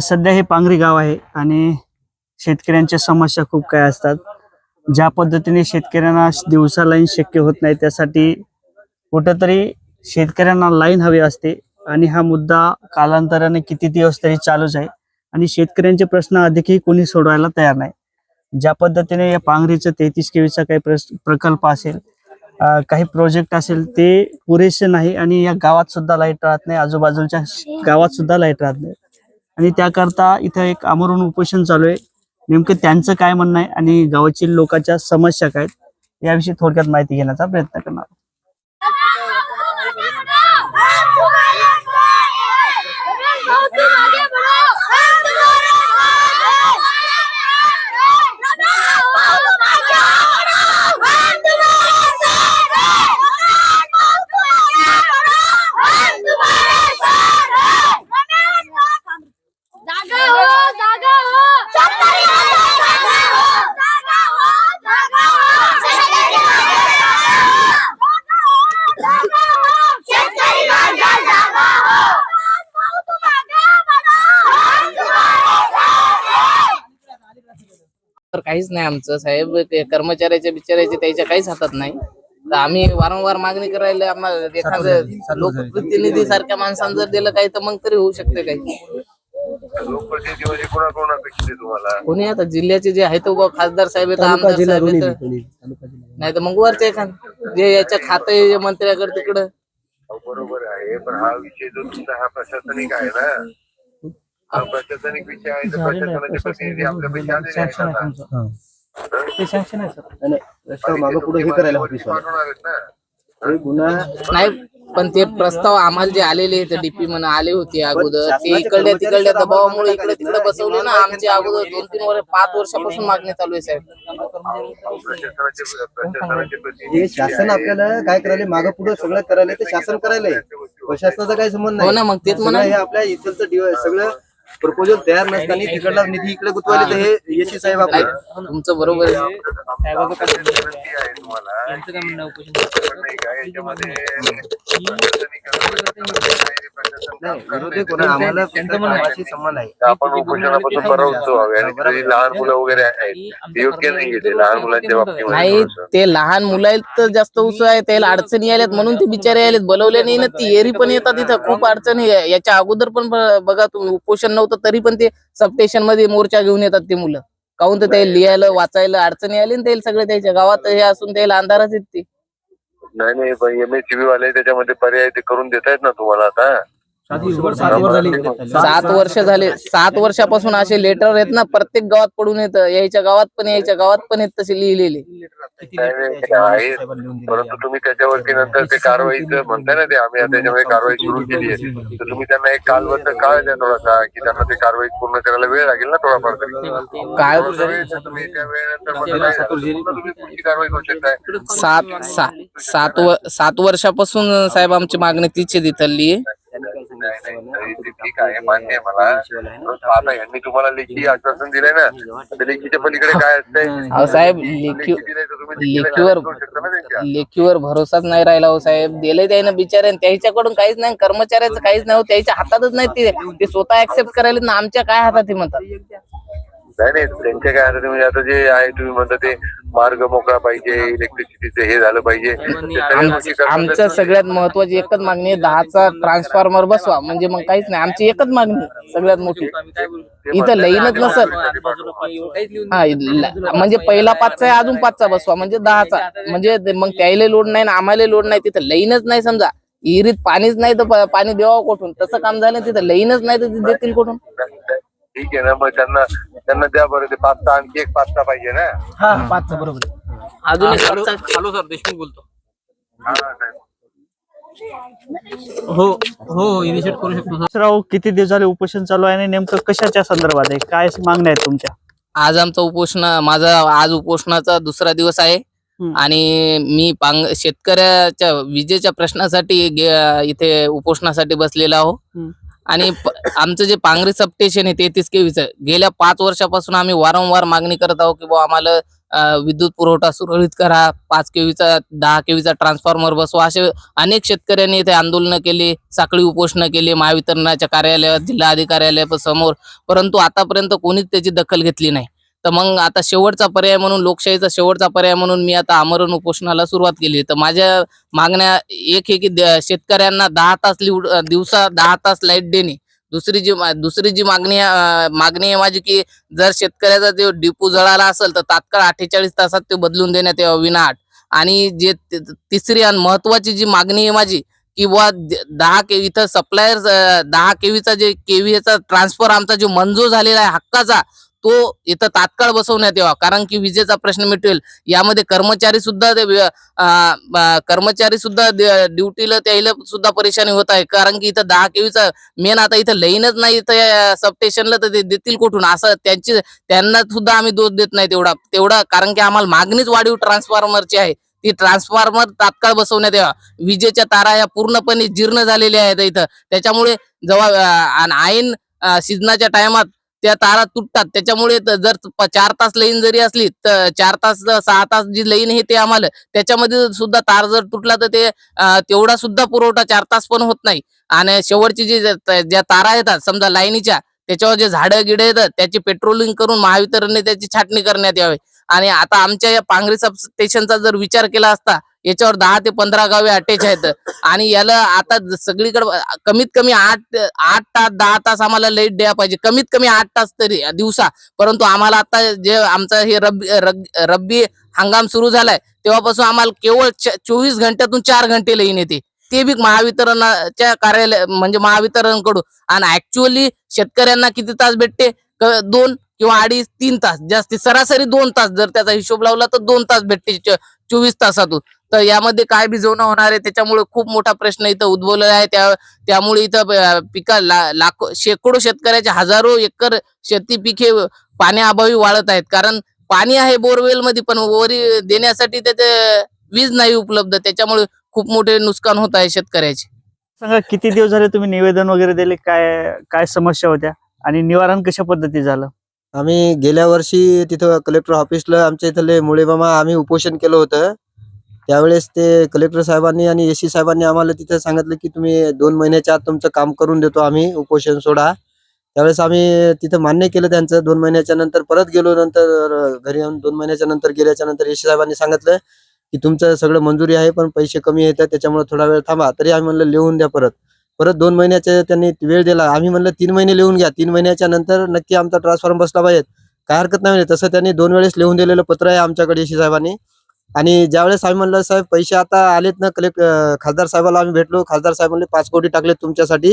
सध्या हे पांगरी गाव आहे आणि शेतकऱ्यांच्या समस्या खूप काय असतात. ज्या पद्धतीने शेतकऱ्यांना दिवसा लाईन शक्य होत नाही त्यासाठी कुठंतरी शेतकऱ्यांना लाईन हवी असते आणि हा मुद्दा कालांतराने किती दिवस तरी चालूच आहे आणि शेतकऱ्यांचे प्रश्न अधिकही कोणी सोडवायला तयार नाही. ज्या पद्धतीने या पांगरीचं तेहतीस केवीचा काही प्रकल्प असेल काही प्रोजेक्ट असेल ते पुरेसे नाही आणि या गावात सुद्धा लाइट राहत नाही. आजूबाजूच्या गावात सुद्धा लाइट राहत नाही. आणि त्याकरता इथं एक आमरण उपोषण चालू आहे. नेमकं त्यांचं काय म्हणणं आहे आणि गावातील लोकांच्या समस्या काय आहेत याविषयी थोडक्यात माहिती घेण्याचा प्रयत्न करणार जागा हो जागा हो शेतकरी जागा हो जागा हो जागा हो शेतकरी जागा हो शेतकरी जागा हो तर काहीच नाही आमचं साहेब. ते कर्मचाऱ्याच्या बिचारायचे त्याच्या काहीच हातात नाही. तर आम्ही वारंवार मागणी करायला आम्हाला एखादं लोकप्रतिनिधी सारख्या माणसानं जर दिलं काही तर मग तरी होऊ शकते काही. लोकप्रतिनिधी कोणाकोण अपेक्षित आहे तुम्हाला कोणी आता जिल्ह्याचे जे आहेत खासदार साहेब आहेत आमदार साहेब आहेत. नाही तर मग वरचे एखाद जे याच्या खातं आहे, जे मंत्र्याकडे तिकडं. अहो, बरोबर आहे पण हा विषय जो तुमचा हा प्रशासनिक आहे ना? हा प्रशासनिक विषय आहे तर प्रशासनाचे प्रतिनिधी आपल्यापैकी आलेले आहेत आता. मागं पुढे हे करायला ऑफिस पाठवणार आहेत ना गुन्हा नाही पण ते प्रस्ताव आम्हाला जे आलेले आहेत डीपी म्हणा आले होते अगोदर. ते इकडल्या तिकडल्या दबावामुळे इकडे तिकडे बसवले ना आमचे अगोदर दोन तीन वर्ष पाच वर्षापासून मागणी चालू आहे साहेब. हे शासन आपल्याला काय करायला? मागं पुढे सगळं करायला ते शासन करायलंय. प्रशासनाचा काही संबंध हो नाही ना मग तेच म्हणा हे आपल्या इथलचं सगळं प्रपोजल तयार नसताना तिकडला निधी इकडे गुंतवायला तर हे यशी साहेब नाही, आपलं तुमचं बरोबर आहे. नाही कामाशी संबंध आहे. आपण उपोषणापासून आणि लहान मुलं वगैरे आहेत. ते योग्य नाही ते लहान मुलांच्या बाबतीमध्ये नाही थोडंसं. ते लहान मुलं आहेत तर जास्त उस आहे. त्याला अडचणी आल्यात म्हणून ते बिचारे आलेत. बोलवले नाही ना ती. एरी पण येतात तिथं खूप अडचणी आहे. याच्या अगोदर पण ब- बघा तुम्ही उपोषण नव्हतं तरी पण ते सबस्टेशनमध्ये मोर्चा घेऊन येतात ते मुलं. काहून तर ते लिहायला वाचायला अडचणी आली ना त्याला सगळे त्याच्या गावात हे असून त्याला अंधारच येत ते. नाही नाही एम एस वाले त्याच्यामध्ये पर्याय ते करून देत आहेत ना तुम्हाला आता. सात वर्ष झाले. सात वर्षापासून असे लेटर आहेत ना प्रत्येक गावात पडून येतं. यायच्या गावात पण यायच्या गावात पण येत तसे लिहिलेले. आहे? परंतु तुम्ही त्याच्यावरती नंतर ते कारवाईचं म्हणताय ना ते आम्ही आता त्याच्यामध्ये कारवाई सुरू केली आहे. तर तुम्ही त्यांना एक कालबद्ध काळ द्या थोडासा की त्यांना ते कारवाई पूर्ण करायला वेळ लागेल ना थोडाफार? काय तुम्ही त्या वेळेनंतर कारवाई करू शकताय. सात सात सात वर्षापासून साहेब आमची मागणी तीच आहे तिथली नाही, नाही, तरी ते ठीक आहे मान्य आहे मला. परंतु आता यांनी तुम्हाला लेखी आश्वासन दिलंय ना. तर लेखीच्या पलीकडे काय असतंय? अहो साहेब लेखी लेखी दिलंय तर तुम्ही लेखीला लेखीवर भरोसाच नाही राहिला हो साहेब. दिले त्याने बिचारे त्याच्याकडून काहीच नाही कर्मचाऱ्याचं काहीच नाही हो, त्याच्या हातातच नाही ते. ते स्वतः ऍक्सेप्ट करायला ना आमच्या काय हातात आहे म्हणतात? नाही नाही त्यांचे काय आता तुम्ही आता जे आहे तुम्ही म्हणता ते मार्ग मोकळा पाहिजे इलेक्ट्रिसिटीचं हे झालं पाहिजे. ते सगळ्या गोष्टी करतात. आमच्या सगळ्यात महत्वाची एकच मागणी आहे दहाचा ट्रान्सफॉर्मर बसवा. म्हणजे मग काहीच नाही आमची एकच मागणी आहे, सगळ्यात मोठी. ते इथं लईनच नसल. हा ल- म्हणजे पहिला पाचचा आहे अजून पाचचा बसवा. म्हणजे दहाचा. म्हणजे ते मग त्याला लोड नाही ना आम्हाला लोड नाही तिथं लईनच नाही समजा. विहिरीत पाणीच नाही तर प- पाणी द्यावं कुठून? तसं काम झालं तिथं लईनच नाही तर ते देतील कुठून? ठीक आहे ना मग त्यांना त्यांना द्या बरं ते पाचता आणखी एक पाचता पाहिजे ना. हा पाचचा बरोबर. अजून एक पाचचा- हॅलो सर देशमुख बोलतो. हा, साहेब. हो हो इनिशिएट करू शकतो सर. राव किती दिवस झाले उपोषण चालू आहे आणि नेमकं कशाच्या संदर्भात आहे? काय मागण्या आहेत तुमच्या? आज आमचा उपोषण माझा आज उपोषणाचा दुसरा दिवस आहे. हम्म. आणि मी पांग शेतकऱ्याच्या विजेच्या प्रश्नासाठी गे- इथे उपोषणासाठी बसलेला आहो. हम्म. आणि प- आमचं जे पांगरी सबस्टेशन आहे तेहतीस केवीच गेल्या पाच वर्षापासून आम्ही वारंवार मागणी करत आहोत की बुवा आम्हाला विद्युत पुरवठा सुरळीत करा. पाच केवीचा दहा केवीचा ट्रान्सफॉर्मर बसवा. असे अनेक शेतकऱ्यांनी इथे आंदोलनं केली साखळी उपोषणं केली महावितरणाच्या कार्यालयात जिल्हा अधिकार्यालय समोर. परंतु आतापर्यंत कोणीच त्याची दखल घेतली नाही. तर मग आता शेवटचा पर्याय म्हणून लोकशाहीचा शेवटचा पर्याय म्हणून मी आता आमरण उपोषणाला सुरुवात केली तर माझ्या मागण्या एक आहे की द- शेतकऱ्यांना दहा तास लिव दिवसा दहा तास लाइट देणे. दुसरी जी मा- दुसरी जी मागणी मागणी आहे माझी की जर शेतकऱ्याचा जो डिपो जळाला असेल तर तात्काळ अठ्ठेचाळीस तासात ते बदलून देण्यात यावं विनाआट आणि जे तिसरी आणि महत्वाची जी मागणी आहे माझी की बुवा दहा के इथं सप्लायर दहा केवीचा जे केवीचा ट्रान्सफर आमचा जो मंजूर झालेला आहे हक्काचा तो इथं तात्काळ बसवण्यात यावा. कारण की विजेचा प्रश्न मिटवेल. यामध्ये कर्मचारी सुद्धा ते कर्मचारी सुद्धा ड्युटीला त्याला सुद्धा परेशानी होत आहे. कारण की इथं दहा केवीचा मेन आता इथं लईनच नाही. इथं सबस्टेशनला तर ते देतील कुठून? असं त्यांची त्यांना सुद्धा आम्ही दोष देत नाही तेवढा. तेवढा कारण की आम्हाला मागणीच वाढीव ट्रान्सफॉर्मरची आहे. ती ट्रान्सफॉर्मर तात्काळ बसवण्यात यावा. विजेच्या तारा या पूर्णपणे जीर्ण झालेल्या आहेत इथं. त्याच्यामुळे जवळ अं, ऐन सीजनाच्या टायमात त्या तारा तुटतात. त्याच्यामुळे जर चार तास लाईन जरी असली तर चार तास सहा तास जी लाईन आहे ते आम्हाला त्याच्यामध्ये सुद्धा तार जर तुटला तर ते तेवढा सुद्धा पुरवठा चार तास पण होत नाही. आणि शेवटची जी ज्या ज्या तारा येतात समजा लाईनीच्या त्याच्यावर जे झाडं गिडं येतात त्याची पेट्रोलिंग करून महावितरणने त्याची छाटणी करण्यात यावी. आणि आता आमच्या या पांगरी सब स्टेशनचा जर विचार केला असता याच्यावर दहा ते पंधरा गावे अटॅच आहेत. आणि याला आता सगळीकडे कमीत कमी आठ आठ तास दहा तास आम्हाला लाइट द्यायला पाहिजे. कमीत कमी आठ तास तरी दिवसा. परंतु आम्हाला आता जे आमचं हे रब्बी रब्बी हंगाम सुरू झालाय तेव्हापासून आम्हाला केवळ च- चोवीस घंट्यातून चार घंटे लाईन येते. ते बी महावितरणाच्या कार्यालय म्हणजे महावितरणकडून. आणि ऍक्च्युअली शेतकऱ्यांना किती तास भेटते? दोन किंवा अडीच तीन तास जास्ती सरासरी दोन तास जर त्याचा हिशोब लावला तर दोन तास भेटते चोवीस तासातून. तर यामध्ये काय भिजवणं होणार आहे त्याच्यामुळे खूप मोठा प्रश्न इथं उद्भवलेला आहे. त्या त्यामुळे इथं पिका ला- लाखो शेकडो शेतकऱ्याचे हजारो एकर शेती पिके पाण्याअभावी वाळत आहेत. कारण पाणी आहे बोरवेल मध्ये पण वरी देण्यासाठी त्याचे वीज नाही उपलब्ध. त्याच्यामुळे खूप मोठे नुकसान होत आहे शेतकऱ्याचे. सांगा किती दिवस झाले तुम्ही निवेदन वगैरे दिले? काय काय समस्या होत्या? आणि निवारण कशा पद्धती झालं? आम्ही गेल्या वर्षी तिथं कलेक्टर ऑफिसला आमच्या इथले मुळेबामा आम्ही उपोषण केलं होतं. त्यावेळेस ते कलेक्टर साहेबांनी आणि एसी साहेबांनी आम्हाला तिथं सांगितलं की तुम्ही दोन महिन्याच्या आत तुमचं काम करून देतो आम्ही उपोषण सोडा. त्यावेळेस आम्ही तिथं मान्य केलं त्यांचं दोन महिन्याच्या नंतर परत गेलो नंतर घरी येऊन दोन महिन्याच्या नंतर गेल्याच्यानंतर एसी साहेबांनी सांगितलं की तुमचं सगळं मंजुरी आहे पण पैसे कमी येतात त्याच्यामुळे थोडा वेळ थांबा. तरी आम्ही म्हणलं लिहून द्या परत. परत दोन महिन्याचे त्यांनी वेळ दिला. आम्ही म्हणलं तीन महिने लिहून घ्या. तीन महिन्याच्या नंतर नक्की आमचा ट्रान्सफॉर्म बसला पाहिजे. काय हरकत नाही म्हणजे तसं त्यांनी दोन वेळेस लिहून दिलेलं पत्र आहे आमच्याकडे शी साहेबांनी. आणि ज्यावेळेस आम्ही म्हणलं साहेब पैसे आता आलेत ना कलेक्ट खासदार साहेबाला आम्ही भेटलो. खासदार साहेब म्हणले पाच कोटी टाकले तुमच्यासाठी.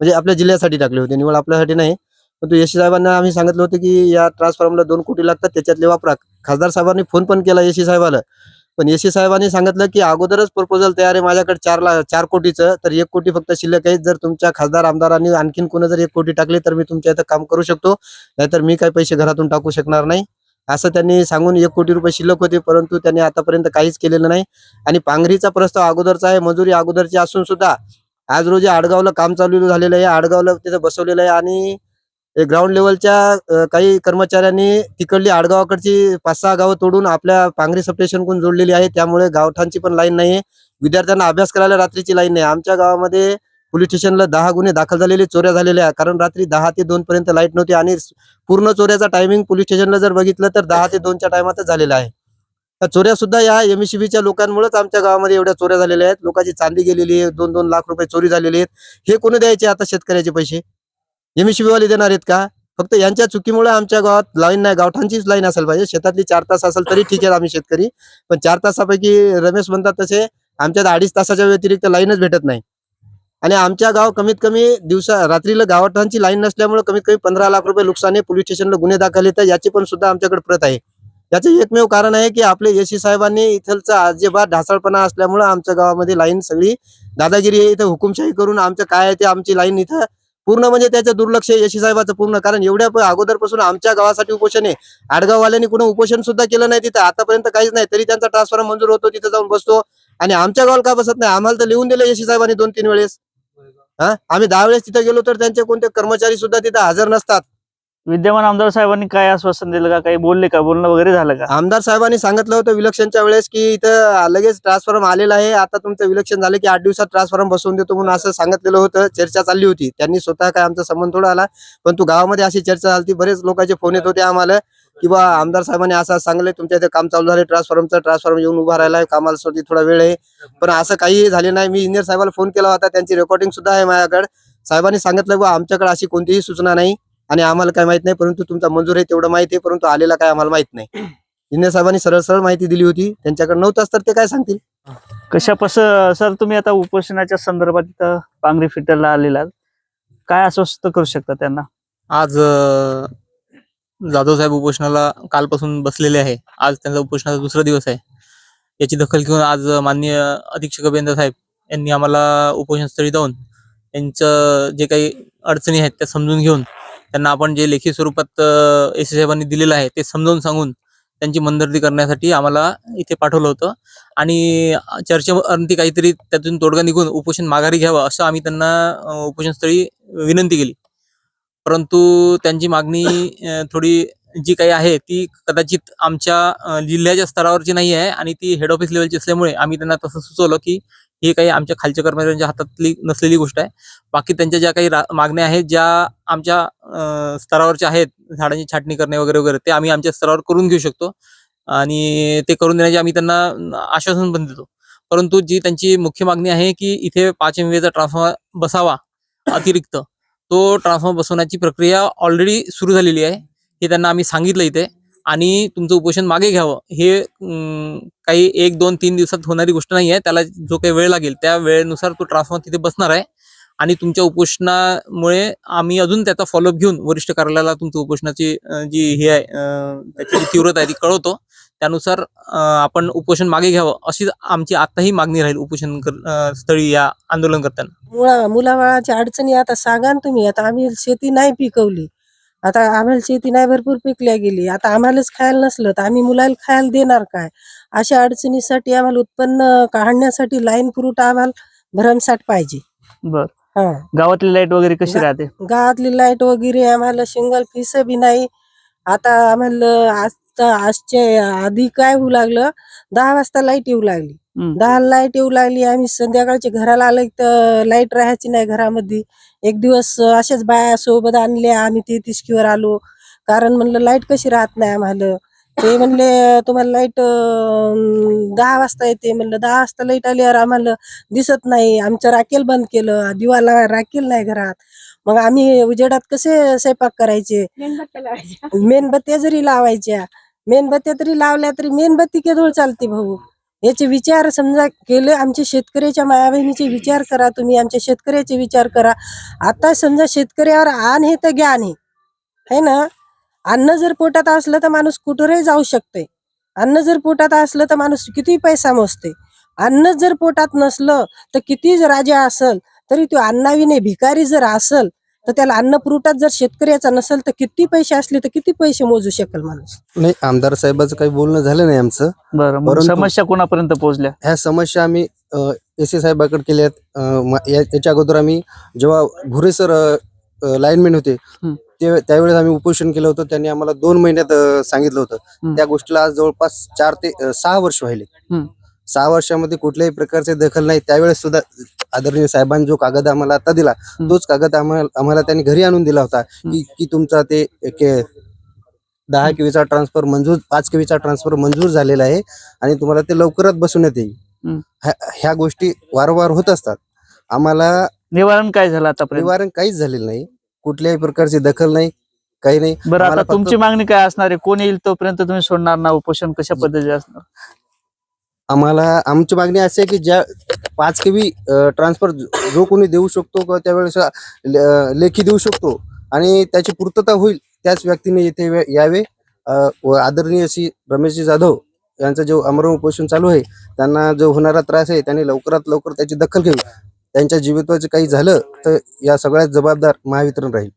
म्हणजे आपल्या जिल्ह्यासाठी टाकले होते. निवड आपल्यासाठी नाही. परंतु यशी साहेबांना आम्ही सांगितलं होतं की या ट्रान्सफॉर्मला दोन कोटी लागतात त्याच्यातले वापरा. खासदार साहेबांनी फोन पण केला यशी साहेबाला. पण एसी साहेबांनी सांगितलं की अगोदरच प्रपोजल तयार आहे माझ्याकडे चार ला चार कोटीचं तर एक कोटी फक्त शिल्लक आहे. जर तुमच्या खासदार आमदारांनी आणखीन कोणी जर एक कोटी टाकले तर मी तुमच्या इथं काम करू शकतो. नाहीतर मी काही पैसे घरातून टाकू शकणार नाही. असं त्यांनी सांगून एक कोटी रुपये शिल्लक होते परंतु त्यांनी आतापर्यंत काहीच केलेलं नाही. आणि पांघरीचा प्रस्ताव अगोदरचा आहे मजुरी अगोदरची असून सुद्धा आज रोजी आडगावला काम चालू झालेलं आहे. आडगावला तिथं बसवलेलं आहे आणि ग्राउंड लेवलच्या काही कर्मचाऱ्यांनी तिकडली आडगावाकडची पाच सहा गावं तोडून आपल्या पांगरी सबस्टेशनकडून जोडलेली आहे त्यामुळे गावठांची पण लाईन नाही विद्यार्थ्यांना अभ्यास करायला रात्रीची लाईन नाही आमच्या गावामध्ये पोलीस स्टेशनला दहा गुन्हे दाखल झालेले चोऱ्या झालेल्या कारण रात्री दहा ते दोन पर्यंत लाइट नव्हती आणि पूर्ण चोऱ्याचा टायमिंग पोलीस स्टेशनला जर बघितलं तर दहा ते दोनच्या टायमातच झालेला आहे. चोऱ्या सुद्धा या एमसीबीच्या लोकांमुळेच आमच्या गावामध्ये एवढ्या चोऱ्या झालेल्या आहेत. लोकांची चांदी गेलेली आहे. दोन दोन लाख रुपये चोरी झालेली आहेत. हे कोणी द्यायचे आता शेतकऱ्याचे पैसे? एमएससीबी देणार आहेत का? फक्त यांच्या चुकीमुळे आमच्या गावात लाईन नाही गावठांचीच लाईन असायला पाहिजे. शेतातली चार तास असेल तरी ठीक आहे आम्ही शेतकरी. पण चार तासापैकी रमेश म्हणतात तसे आमच्यात अडीच तासाच्या व्यतिरिक्त लाईनच भेटत नाही. आणि आमच्या गाव कमीत कमी दिवसा रात्रीला गावठांची लाईन नसल्यामुळे कमीत कमी पंधरा लाख रुपये नुकसान आहे पोलीस स्टेशनला गुन्हे दाखल येतात. याची पण सुद्धा आमच्याकडे प्रत आहे. याचे एकमेव कारण आहे की आपले एसी साहेबांनी इथलचा अजिबात ढासळपणा असल्यामुळे आमच्या गावामध्ये लाईन सगळी दादागिरी आहे. इथं हुकुमशाही करून आमचं काय आहे ते आमची लाईन इथं पूर्ण म्हणजे त्याचं दुर्लक्ष यशी साहेबाचं पूर्ण. कारण एवढ्या अगोदरपासून आमच्या गावासाठी उपोषण आहे. आडगाववाल्यांनी कुठं उपोषण सुद्धा केलं नाही तिथं. आतापर्यंत काहीच नाही. तरी त्यांचा ट्रान्सफर मंजूर होतो तिथं जाऊन बसतो. आणि आमच्या गावाला का बसत नाही? आम्हाला तर लिहून दिलं यशी साहेबांनी दोन तीन वेळेस. हा? आम्ही दहा वेळेस तिथे गेलो तर त्यांचे कोणते कर्मचारी सुद्धा तिथे हजर नसतात. विद्यमान आमदार साहेबांनी काय आश्वासन दिलं का? काही बोलले का? बोलणं वगैरे झालं का? आमदार साहेबांनी सांगितलं होतं विलक्षणच्या वेळेस की इथं लगेच ट्रान्सफॉर्म आलेला आहे. आता तुमचं विलक्षण झालं की आठ दिवसात ट्रान्सफॉर्म बसवून देतो म्हणून असं सांगितलेलं होतं. चर्चा चालली होती. त्यांनी स्वतः काय आमचा संबंध थोडा आला. पण तू गावामध्ये अशी चर्चा झाली बरेच लोकांचे फोन येत होते आम्हाला की आमदार साहेबांनी असं सांगले तुमच्या इथे काम चालू झाले ट्रान्सफॉर्मचं ट्रान्सफॉर्म येऊन उभा राहिला आहे कामाला सोडली थोडा वेळ आहे. पण असं काही झाले नाही. मी इंजिनियर साहेबाला फोन केला होता. त्यांची रेकॉर्डिंग सुद्धा आहे माझ्याकडे. साहेबांनी सांगितलं बा आमच्याकडे अशी कोणतीही सूचना नाही. आणि आम्हाला काय माहीत नाही परंतु तुमचा मंजूर आहे तेवढं माहिती आहे परंतु आलेला काय आम्हाला माहीत नाही. इंजिनियर साहेबांनी सरळ सरळ माहिती दिली होती त्यांच्याकडे नव्हताच तर ते काय सांगतील? कशापास सर तुम्ही आता उपोषणाच्या संदर्भात इथं पांगरी फिटरला आलेला. काय आश्वस्त करू शकता त्यांना? आज जाधव साहेब उपोषणाला कालपासून बसलेले आहे. आज त्यांचा उपोषणाचा दुसरा दिवस आहे. याची दखल घेऊन आज माननीय अधीक्षक अभियंता साहेब यांनी आम्हाला उपोषण स्थळी जाऊन यांचं जे काही अडचणी आहेत त्या समजून घेऊन त्यांना आपण जे लेखी स्वरूपात एस साहेबांनी दिलेलं आहे ते समजावून सांगून त्यांची मनदर्दी करण्यासाठी आम्हाला इथे पाठवलं होतं. आणि चर्चेवरती काहीतरी त्यातून तोडगा निघून उपोषण माघारी घ्यावं असं आम्ही त्यांना उपोषणस्थळी विनंती केली. परंतु त्यांची मागणी थोडी जी काही आहे ती कदाचित आमच्या जिल्ह्याच्या स्तरावरची नाही आहे आणि ती हेड ऑफिस लेवलची असल्यामुळे आम्ही त्यांना तसं सुचवलं की ही काही आमच्या खालच्या कर्मचाऱ्यांच्या हातातली नसलेली गोष्ट आहे. बाकी त्यांच्या ज्या काही मागण्या आहेत ज्या आमच्या स्तरावरच्या आहेत झाडांची छाटणी करणे वगैरे वगैरे ते आम्ही आमच्या स्तरावर करून घेऊ शकतो. आणि ते करून देण्याचे आम्ही त्यांना आश्वासन पण देतो. परंतु जी त्यांची मुख्य मागणी आहे की इथे पाच एम वेचा ट्रान्सफॉर्मर बसावा अतिरिक्त तो ट्रान्सफॉर्मर बसवण्याची प्रक्रिया ऑलरेडी सुरू झालेली आहे. हे त्यांना आम्ही सांगितलं इथे. आणि तुमचं उपोषण मागे घ्यावं. हे काही एक दोन तीन दिवसात होणारी गोष्ट नाही आहे त्याला जो काही वेळ लागेल त्या वेळेनुसार तो ट्रान्सफॉर्मर तिथे बसणार आहे. आणि तुमच्या उपोषणामुळे आम्ही अजून त्याचा फॉलोअप घेऊन वरिष्ठ कार्यालयाला तुमच्या उपोषणाची जी हे आहे त्याची जी तीव्रता आहे ती कळवतो. त्यानुसार आपण उपोषण मागे घ्यावं अशी आमची आताही मागणी राहील उपोषण कर- स्थळी या आंदोलन करताना मुळा मुलाबाळाच्या अडचणी आता सांगा तुम्ही. आता आम्ही शेती नाही पिकवली. आता आम्हाला शेती नाही भरपूर पिकल्या गेली. आता आम्हालाच खायला नसलं तर आम्ही मुलाला खायला देणार काय? अशा अडचणीसाठी आम्हाला उत्पन्न काढण्यासाठी लाईन पुरवठा आम्हाला भरमसाठ पाहिजे. बर. हा. गावातली लाइट वगैरे कशी राहते? गावातली लाइट वगैरे आम्हाला सिंगल पीस बी नाही. आता आम्हाला आजच्या आजच्या आधी काय होऊ लागलं? दहा वाजता लाइट येऊ लागली. दहा लाइट येऊ लागली आम्ही संध्याकाळची घराला आलं तर लाइट राहायची नाही घरामध्ये. एक दिवस अशाच बाया सोबत आणल्या आम्ही ते तिसकीवर आलो. कारण म्हणलं लाइट कशी राहत नाही आम्हाला. ते म्हणले तुम्हाला लाइट दहा वाजता येते. म्हणलं दहा वाजता लाइट आल्यावर आम्हाला दिसत नाही. आमचं राखेल बंद केलं. दिवाला राखेल नाही घरात. मग आम्ही उजेडात कसे स्वयंपाक करायचे? मेणबत्त्या जरी लावायच्या मेणबत्त्या तरी लावल्या तरी मेणबत्ती केदोळ चालते भाऊ. याचे विचार समजा केले आमच्या शेतकऱ्याच्या माया बहिणीचे विचार करा तुम्ही आमच्या शेतकऱ्याचे विचार करा. आता समजा शेतकऱ्यावर आण हे तर ज्ञान आहे है. ना? अन्न जर पोटात असलं तर माणूस कुठेही जाऊ शकते. अन्न जर पोटात असलं तर माणूस किती पैसा मोजते. अन्न जर पोटात नसलं तर किती राजा असल तरी तो अन्नाविने भिकारी जर असल तर त्याला अन्न पुरवठाच जर शेतकऱ्याचा नसेल तर किती पैसे असले तर किती पैसे मोजू शकेल माणूस? नाही आमदार साहेबाचं काही बोलणं झालं नाही आमचं. बरं मग परंतु- समस्या कोणापर्यंत पोहोचल्या? ह्या समस्या आम्ही एस ए साहेबाकडे केल्या आहेत अं, म- या- याच्या अगोदर आम्ही जेव्हा भुरे सर लाईनमॅन होते हं. ते त्यावेळेस आम्ही उपोषण केलं होतं. त्यांनी आम्हाला दोन महिन्यात अं, सांगितलं होतं. त्या गोष्टीला आज जवळपास चार ते अं, सहा वर्ष व्हायले. हं. सहा वर्षामध्ये कुठल्याही प्रकारचे दखल नाही. त्यावेळेस सुद्धा आदरणीय साहेबांनी जो कागद आम्हाला आता दिला. तोच कागद आम्हाला आम्हाला त्यांनी घरी आणून दिला होता. की की तुमचा ते दहा केवीचा ट्रान्सफर मंजूर पाच केवीचा ट्रान्सफर मंजूर झालेला आहे आणि तुम्हाला ते लवकरच बसवण्यात येईल. ह्या- गोष्टी वारंवार होत असतात. आम्हाला निवारण काय झालं आतापर्यंत? निवारण काहीच झालेलं नाही. कुठल्याही प्रकारची दखल नाही काही नाही. बरं आता तुमची मागणी काय असणार आहे? कोण येईल तोपर्यंत तुम्ही सोडणार ना? उपोषण कशा पद्धतीचे असणार? आम्हाला आमची मागणी अशी आहे की ज्या पाच के बी ट्रान्सफर जो कोणी देऊ शकतो किंवा त्यावेळेस ले लेखी देऊ शकतो आणि त्याची पूर्तता होईल त्याच व्यक्तीने येथे यावे. व आदरणीय श्री रमेशजी जाधव यांचा जो अमरण उपोषण चालू आहे त्यांना जो होणारा त्रास आहे त्यांनी लवकरात लवकर त्याची दखल घ्यावी त्यांच्या जीवितवाचं काही झालं तर या सगळ्यात जबाबदार महावितरण राहील.